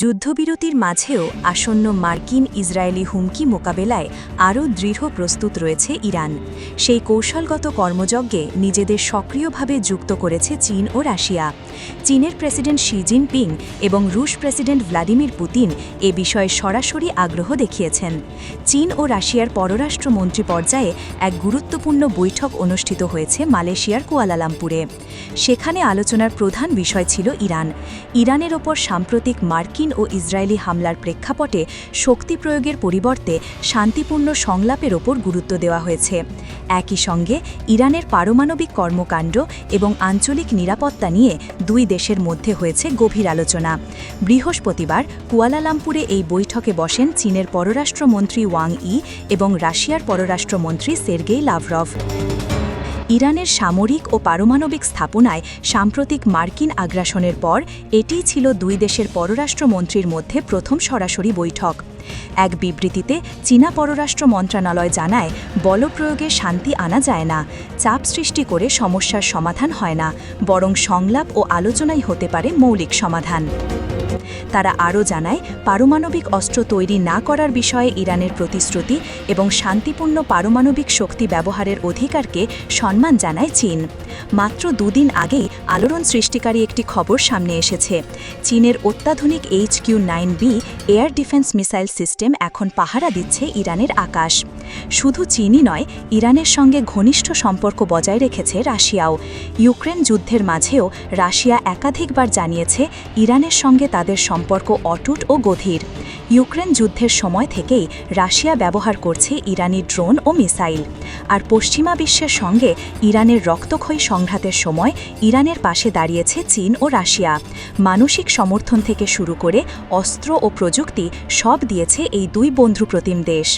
যুদ্ধবিরতির মাঝেও আসন্ন মার্কিন ইসরায়েলি হুমকি মোকাবেলায় আরও দৃঢ় প্রস্তুত রয়েছে ইরান। সেই কৌশলগত কর্মযজ্ঞে নিজেদের সক্রিয়ভাবে যুক্ত করেছে চীন ও রাশিয়া। চীনের প্রেসিডেন্ট শি জিনপিং এবং রুশ প্রেসিডেন্ট ভ্লাদিমির পুতিন এ বিষয়ে সরাসরি আগ্রহ দেখিয়েছেন। চীন ও রাশিয়ার পররাষ্ট্রমন্ত্রী পর্যায়ে এক গুরুত্বপূর্ণ বৈঠক অনুষ্ঠিত হয়েছে মালয়েশিয়ার কুয়ালালামপুরে। সেখানে আলোচনার প্রধান বিষয় ছিল ইরান। ইরানের ওপর সাম্প্রতিক মার্কিন ও ইসরায়েলি হামলার প্রেক্ষাপটে শক্তি প্রয়োগের পরিবর্তে শান্তিপূর্ণ সংলাপের ওপর গুরুত্ব দেওয়া হয়েছে। একই সঙ্গে ইরানের পারমাণবিক কর্মকাণ্ড এবং আঞ্চলিক নিরাপত্তা নিয়ে দুই দেশের মধ্যে হয়েছে গভীর আলোচনা। বৃহস্পতিবার কুয়ালালামপুরে এই বৈঠকে বসেন চীনের পররাষ্ট্রমন্ত্রী ওয়াং ই এবং রাশিয়ার পররাষ্ট্রমন্ত্রী সের্গেই লাভরভ। ইরানের সামরিক ও পারমাণবিক স্থাপনায় সাম্প্রতিক মার্কিন আগ্রাসনের পর এটিই ছিল দুই দেশের পররাষ্ট্রমন্ত্রীর মধ্যে প্রথম সরাসরি বৈঠক। এক বিবৃতিতে চীনা পররাষ্ট্র মন্ত্রণালয় জানায়, বলপ্রয়োগে শান্তি আনা যায় না, চাপ সৃষ্টি করে সমস্যার সমাধান হয় না, বরং সংলাপ ও আলোচনাই হতে পারে মৌলিক সমাধান। তারা আরও জানায়, পারমাণবিক অস্ত্র তৈরি না করার বিষয়ে ইরানের প্রতিশ্রুতি এবং শান্তিপূর্ণ পারমাণবিক শক্তি ব্যবহারের অধিকারকে সম্মান জানায় চীন। মাত্র দুদিন আগেই আলোড়ন সৃষ্টিকারী একটি খবর সামনে এসেছে। চীনের অত্যাধুনিক H Q nine B air defence missile system এখন পাহারা দিচ্ছে ইরানের আকাশ। শুধু চীনই নয়, ইরানের সঙ্গে ঘনিষ্ঠ সম্পর্ক বজায় রেখেছে রাশিয়াও। ইউক্রেন যুদ্ধের মাঝেও রাশিয়া একাধিকবার জানিয়েছে, ইরানের সঙ্গে তাদের সম্পর্ক অটুট ও গধীর ইউক্রেন যুদ্ধের সময় থেকেই রাশিয়া ব্যবহার করছে ইরানি ড্রোন ও মিসাইল। আর পশ্চিমা বিশ্বের সঙ্গে ইরানের রক্তক্ষয়ী সংঘাতের সময় ইরানের পাশে দাঁড়িয়েছে চীন ও রাশিয়া। মানসিক সমর্থন থেকে শুরু করে অস্ত্র ও প্রযুক্তি সব দিয়েছে এই দুই বন্ধু প্রতিম দেশ।